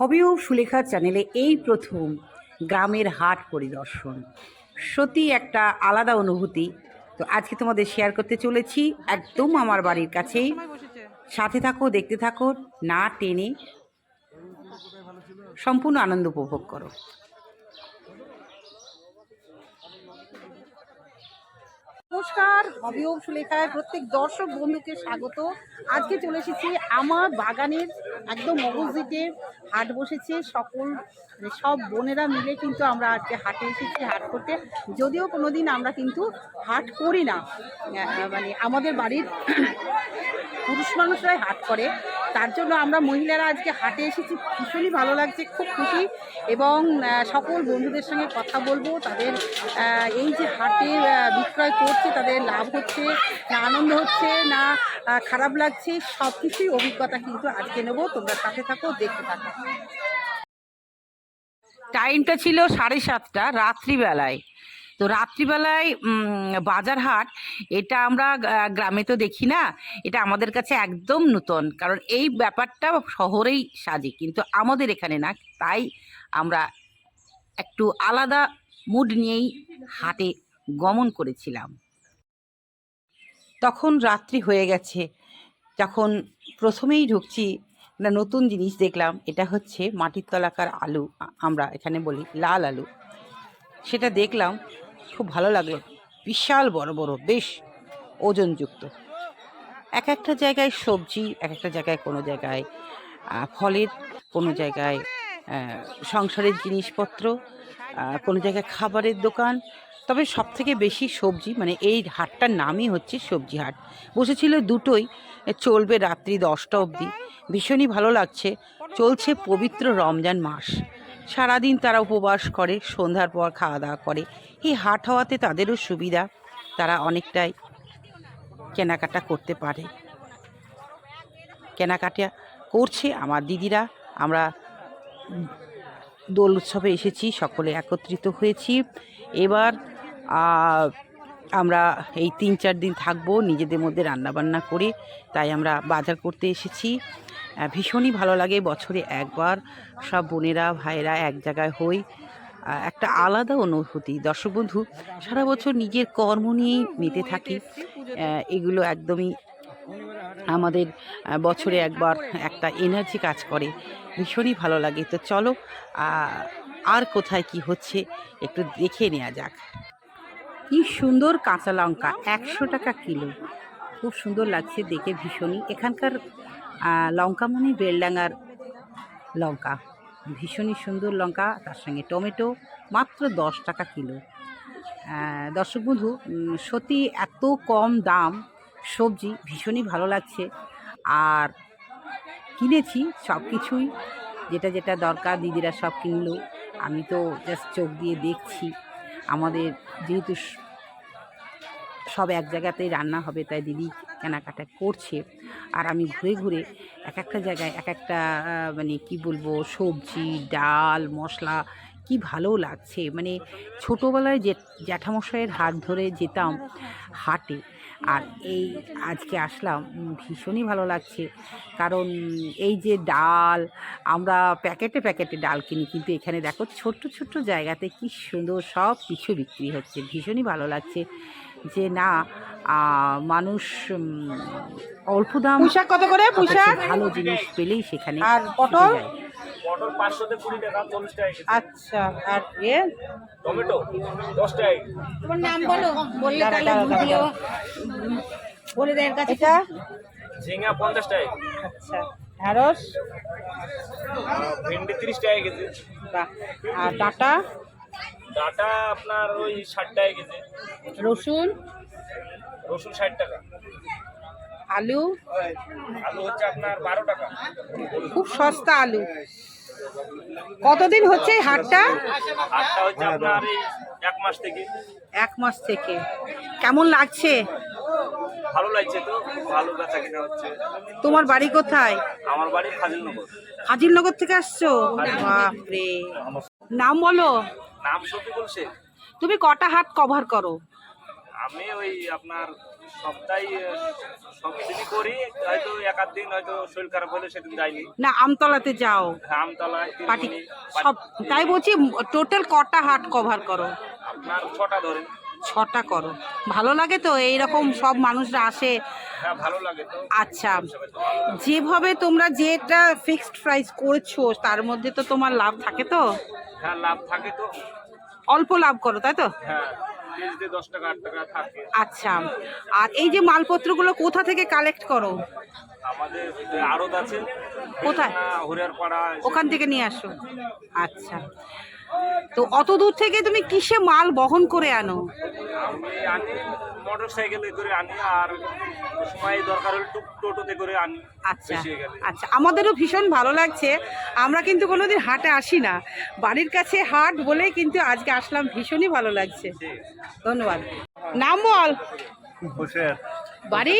হবি সুলেখার সুলেখা চ্যানেলে এই প্রথম গ্রামের হাট পরিদর্শন। সত্যি একটা আলাদা অনুভূতি। তো আজকে তোমাদের শেয়ার করতে চলেছি একদম আমার বাড়ির কাছেই। সাথে থাকো দেখতে থাকো না টেনে সম্পূর্ণ আনন্দ উপভোগ করো। নমস্কার হবি ও সুলেখায় প্রত্যেক দর্শক বন্ধুকে স্বাগত। আজকে চলে এসেছি আমার বাগানের একদম অপোজিটে হাট বসেছে, সকল মানে সব বোনেরা মিলে কিন্তু আমরা আজকে হাটে এসেছি, হাট করতে। যদিও কোনো দিন আমরা কিন্তু হাট করি না। মানে আমাদের বাড়ির পুরুষ মানুষরাই হাট করে। তার জন্য আমরা মহিলারা আজকে হাটে এসেছি। ভীষণই ভালো লাগছে, খুব খুশি। এবং সকল বন্ধুদের সঙ্গে কথা বলব। তাদের এই যে হাটে বিক্রয় করছে, তাদের লাভ হচ্ছে, না আনন্দ হচ্ছে, না খারাপ লাগছে সব কিছুই অভিজ্ঞতা কিন্তু আজকে নেব। তোমরা সাথে থাকো, দেখতে থাকো। টাইমটা ছিল সাড়ে সাতটা, রাত্রিবেলায়। তো রাত্রিবেলায় বাজার হাট এটা আমরা গ্রামে তো দেখি না, এটা আমাদের কাছে একদম নূতন। কারণ এই ব্যাপারটা শহরেই সাজে, কিন্তু আমাদের এখানে না, তাই আমরা একটু আলাদা মুড নিয়েই হাটে গমন করেছিলাম। তখন রাত্রি হয়ে গেছে, যখন প্রথমেই ঢুকছি, একটা নতুন জিনিস দেখলাম, এটা হচ্ছে মাটির তলাকার আলু আমরা এখানে বলি লাল আলু। সেটা দেখলাম খুব ভালো লাগল। বিশাল বড় বড়, বেশ ওজনযুক্ত। এক একটা জায়গায় সবজি, এক একটা জায়গায় কোনো জায়গায় ফলের কোনো জায়গায় সংসারের জিনিসপত্র কোনো জায়গায় খাবারের দোকান। তবে সব থেকে বেশি সবজি মানে এই হাটটার নামই হচ্ছে সবজি হাট। বসেছিল দুটোই চলবে রাত্রি দশটা অবধি। ভীষণই ভালো লাগছে। চলছে পবিত্র রমজান মাস। সারাদিন তারা উপবাস করে, সন্ধ্যার পর খাওয়া দাওয়া করে। এই হাট হওয়াতে তাদেরও সুবিধা, তারা অনেকটাই কেনাকাটা করতে পারে। কেনাকাটা করছে আমার দিদিরা। আমরা দোল উৎসবে এসেছি, সকলে একত্রিত হয়েছি। এবার আমরা এই তিন চার দিন থাকব, নিজেদের মধ্যে রান্নাবান্না করে। তাই আমরা বাজার করতে এসেছি। ভীষণই ভালো লাগে। বছরে একবার সব বোনেরা, ভাইয়েরা এক জায়গায় হই। একটা আলাদা অনুভূতি। দর্শক বন্ধু, সারা বছর নিজের কর্ম নিয়েই মেতে থাকি। এগুলো একদমই আমাদের বছরে একবার একটা এনার্জি কাজ করে। ভীষণই ভালো লাগে। তো চলো আর কোথায় কি হচ্ছে একটু দেখে নেওয়া যাক। কি সুন্দর কাঁচা লঙ্কা, একশো টাকা কিলো। খুব সুন্দর লাগছে দেখে ভীষণই। এখানকার লঙ্কা মানে বেলডাঙ্গার লঙ্কা। ভীষণই সুন্দর লঙ্কা, তার সঙ্গে টমেটো, মাত্র দশ টাকা কিলো। দর্শক বন্ধু সত্যি এত কম দাম সবজি, ভীষণই ভালো লাগছে। আর কিনেছি সব কিছুই, যেটা যেটা দরকার, দিদিরা সব কিনলো। আমি তো জাস্ট চোখ দিয়ে দেখছি। আমাদের যেহেতু সব এক জায়গাতেই রান্না হবে, তাই দিদি কেনাকাটা করছে। আর আমি ঘুরে ঘুরে এক একটা জায়গায় এক একটা মানে কি বলব, সবজি, ডাল, মশলা কি ভালো লাগছে। মানে ছোটোবেলায় যে জ্যাঠামশাইয়ের হাত ধরে যেতাম হাটে আর এই আজকে আসলাম ভীষণই ভালো লাগছে। কারণ এই যে ডাল আমরা প্যাকেটে প্যাকেটে ডাল কিনি কিন্তু এখানে দেখো ছোট্ট ছোট্ট জায়গাতে কি সুন্দর সব কিছু বিক্রি হচ্ছে। ভীষণই ভালো লাগছে যে না মানুষ অল্প দাম কত করে? ভালো জিনিস পেলেই সেখানে আর পটল? পটল পাঁচশোতে কুড়ি টাকা চল্লিশ টাকা আচ্ছা আর এ? টমেটো দশ টাকা তোমার নাম বলো বললে তাহলে বলে দেয় এর কাছে। এটা? ঝিঙা পঞ্চাশ টাকা আচ্ছা ঢ্যাঁড়স? ভেন্ডি তিরিশ টাকা কেজি। বাহ আর ডাঁটা? ডাটা আপনার ওই ষাট টাকা কেজি। রসুন? রসুন ষাট টাকা। আলু? আলু হচ্ছে আপনার বারো টাকা। খুব সস্তা আলু। কতদিন হচ্ছে এই হাটটা? এক মাস থেকে। এক মাস থেকে। কেমন লাগছে? ভালো লাগছে তো ভালো বেচা কিনা হচ্ছে। তোমার বাড়ি কোথায়? আমার বাড়ি ফাজিলনগর হাজিরনগর থেকে আসছো? বাপরে। নাম বলো। নাম শফিকুল শেখ। তুমি কটা হাট কভার করো? আমি ওই আপনার সপ্তাহে সব দিনই করি। হয়তো এক দিন হয়তো শরীর খারাপ হলে সেদিন যাইনি। না আমতলাতে যাও। আমতলায় পাটি সব তাই বলছি টোটাল কটা হাট কভার করো? আপনার ছটা ধরেন ছটা করো। ভালো লাগে তো এই রকম সব মানুষরা আসে। হ্যাঁ ভালো লাগে আচ্ছা যেভাবে তোমরা যেটা ফিক্সড প্রাইস করছ তার মধ্যে তো তোমার লাভ থাকে তো? হ্যাঁ লাভ থাকে তো। অল্প লাভ করো তাই তো? হ্যাঁ। আচ্ছা। আর এই যে মালপত্রগুলো কোথা থেকে কালেক্ট করো? আমাদের আড়ত আছে। কোথায়? ওখান থেকে নিয়ে আসো। আচ্ছা। তো অত দূর থেকে তুমি কিসে মাল বহন করে আনো? আমি আনি মোটর সাইকেলে করে আনি আর সময় দরকার হলে টুক টোটোতে করে আনি। আচ্ছা আচ্ছা আমাদেরও ভীষণ ভালো লাগছে। আমরা কিন্তু কোনোদিন হাটে আসি না। বাড়ির কাছে হাট বলেই কিন্তু আজকে আসলাম ভীষণই ভালো লাগছে। ধন্যবাদ। নাম বল। খুশের বাড়ি?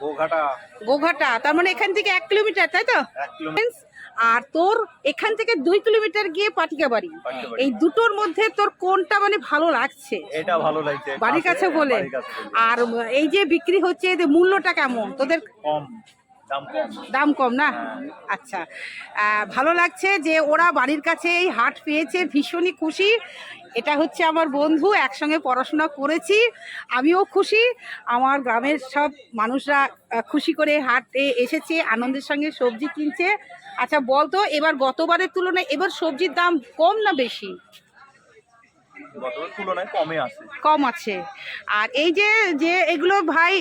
গোঘাটা গোঘাটা তার মানে এখান থেকে এক কিলোমিটার তাই তো? এক কিলোমিটার। আর তোর এখান থেকে দুই কিলোমিটার গিয়ে পাটিকা বাড়ি। এই দুটোর মধ্যে তোর কোনটা মানে ভালো লাগছে? এটা ভালো লাগছে। বাড়ির কাছে বলে। বাড়ির কাছে বলে। আর এই যে বিক্রি হচ্ছে এদের মূল্যটা কেমন? তোদের কম দাম কম। না? আচ্ছা। ভালো লাগছে যে ওরা বাড়ির কাছে এই হাট পেয়েছে ভীষণই খুশি। এটা হচ্ছে আমার বন্ধু, একসঙ্গে পড়াশোনা করেছি, আমিও খুশি। আমার গ্রামের সব মানুষরা খুশি করে হাটে এসেছে, আনন্দের সঙ্গে সবজি কিনছে। আচ্ছা বলতো, এবার গতবারের তুলনায় এবার সবজির দাম কম না বেশি? গতবার তুলনায় কমে আছে। কম আছে। আর এই যে যে এগুলো ভাই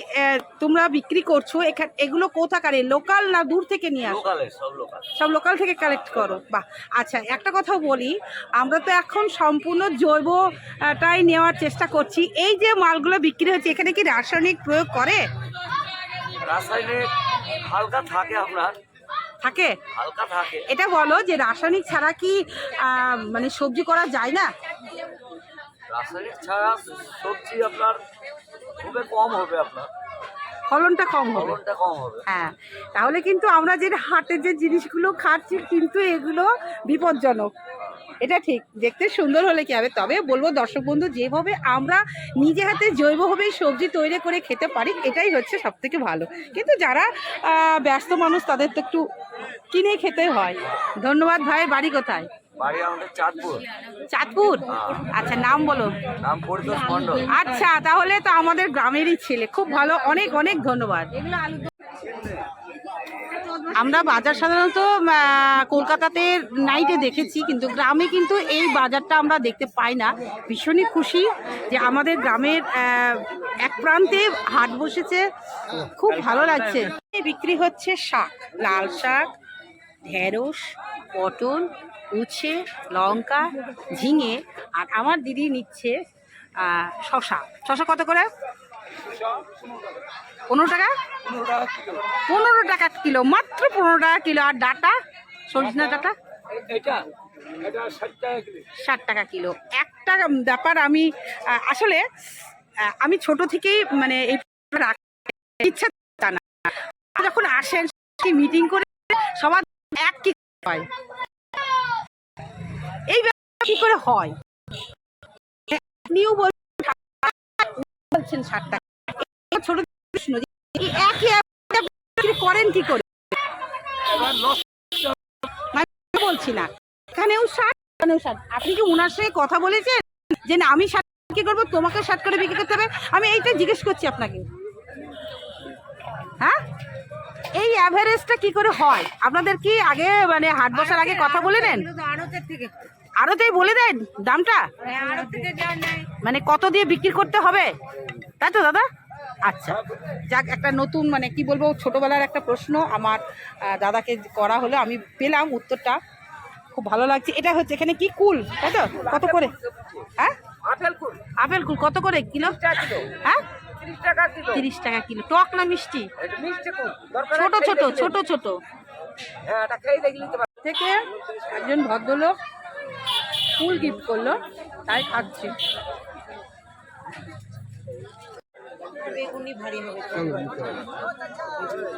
তোমরা বিক্রি করছ এখানে এগুলো কোথাকারে? লোকাল না দূর থেকে নিয়ে আসো? সব লোকাল। থেকে কালেক্ট করো? বাহ! আচ্ছা একটা কথা বলি আমরা তো এখন সম্পূর্ণ জৈবটাই নেওয়ার চেষ্টা করছি। এই যে মালগুলো বিক্রি হচ্ছে এখানে কি রাসায়নিক প্রয়োগ করে? রাসায়নিক হালকা থাকে আপনার। থাকে? হালকা থাকে। এটা বলো যে রাসায়নিক ছাড়া কি মানে সবজি করা যায় না? রাসায়নিক ছাড়া সবজি আপনার খুবই কম হবে আপনার। ফলনটা কম হবে। ফলনটা কম হবে। হ্যাঁ তাহলে কিন্তু আমরা যে হাটে যে জিনিসগুলো খাচ্ছি কিন্তু এগুলো বিপজ্জনক। এটা ঠিক দেখতে সুন্দর হলে কি হবে? তবে বলব দর্শক বন্ধু যেভাবে আমরা নিজে হাতে জৈবভাবে সবজি তৈরি করে খেতে পারি এটাই হচ্ছে সব থেকে ভালো। কিন্তু যারা ব্যস্ত মানুষ তাদের তো একটু কিনে খেতে হয়। ধন্যবাদ ভাই বাড়ি কোথায়? বাড়ি আমাদের চাঁদপুর। চাঁদপুর? আচ্ছা নাম বলো। নাম পরিতোষ মণ্ডল। আচ্ছা তাহলে তো আমাদের গ্রামেরই ছেলে। খুব ভালো অনেক অনেক ধন্যবাদ। আমরা বাজার সাধারণত কলকাতাতে নাইটে দেখেছি কিন্তু গ্রামে কিন্তু এই বাজারটা আমরা দেখতে পাই না। ভীষণই খুশি যে আমাদের গ্রামের এক প্রান্তে হাট বসেছে। খুব ভালো লাগছে। বিক্রি হচ্ছে শাক লাল শাক ঢেঁড়স পটল উচ্ছে লঙ্কা ঝিঙে আর আমার দিদি নিচ্ছে শশা শশা কত করে? পনেরো টাকা? পনেরো টাকা কিলো মাত্র পনেরো টাকা কিলো। আর ডাটা? সজনা ডাটা? ষাট টাকা কিলো। ষাট টাকা কিলো। একটা ব্যাপার আমি আসলে আমি ছোট থেকেই মানে এই ইচ্ছা তা না। যখন আসেন মিটিং করে সবার এক কি হয়? এই ব্যাপার কি করে হয়? আপনিও বলছেন ষাট টাকা ছোট প্রশ্ন একই করেন কি করে? মানে বলছি না। এখানেও ষাট এখানেও ষাট। আপনি কি ওনার সঙ্গে কথা বলেছেন? যে না, আমি ষাট বিক্রি করব? তোমাকে ষাট করে বিক্রি করতে হবে? আমি এইটা জিজ্ঞেস করছি আপনাকে। হ্যাঁ? এই অ্যাভারেজটা কি করে হয়? আপনাদের কি আগে মানে হাট বসার আগে কথা বলে নেন? আড়তের থেকে। আরোতেই বলে দেন দামটা? মানে কত দিয়ে বিক্রি করতে হবে? তাই তো দাদা? আচ্ছা যাক একটা নতুন মানে কি বলব ছোটবেলার একটা প্রশ্ন আমার দাদাকে করা হলো। আমি পেলাম উত্তরটা। খুব ভালো লাগছে। এটা হচ্ছে এখানে কি কুল? তাই তো? কত করে? হ্যাঁ? আপেল কুল। আপেল কুল কত করে? কিলো। হ্যাঁ? তিরিশ টাকা কিলো। টাকা কিলো। টক না মিষ্টি? ছোট ছোট ছোট ছোট। হ্যাঁ থেকে একজন ভদ্রলোক ফুল গিফট করল তাই খাচ্ছি।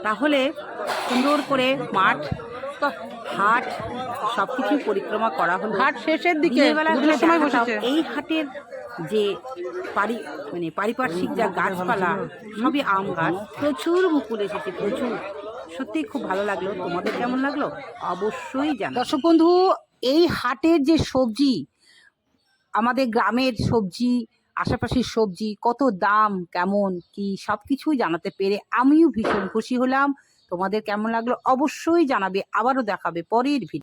তাহলে সুন্দর করে মাঠ হাট সবকিছু পরিক্রমা করা হলো। হাট শেষের দিকে। সময় এই হাটের যে পারি মানে পারিপার্শ্বিক যা গাছপালা, সবই আম গাছ। প্রচুর মুকুল এসেছে, প্রচুর। সত্যি খুব ভালো লাগল। তোমাদের কেমন লাগল? অবশ্যই জানো দর্শক বন্ধু, এই হাটের যে সবজি, আমাদের গ্রামের সবজি, আশেপাশের সবজি, কত দাম, কেমন, কি সব কিছুই জানাতে পেরে আমিও ভীষণ খুশি হলাম। তোমাদের কেমন লাগল? অবশ্যই জানাবে। আবারও দেখাবে পরের ভিডিও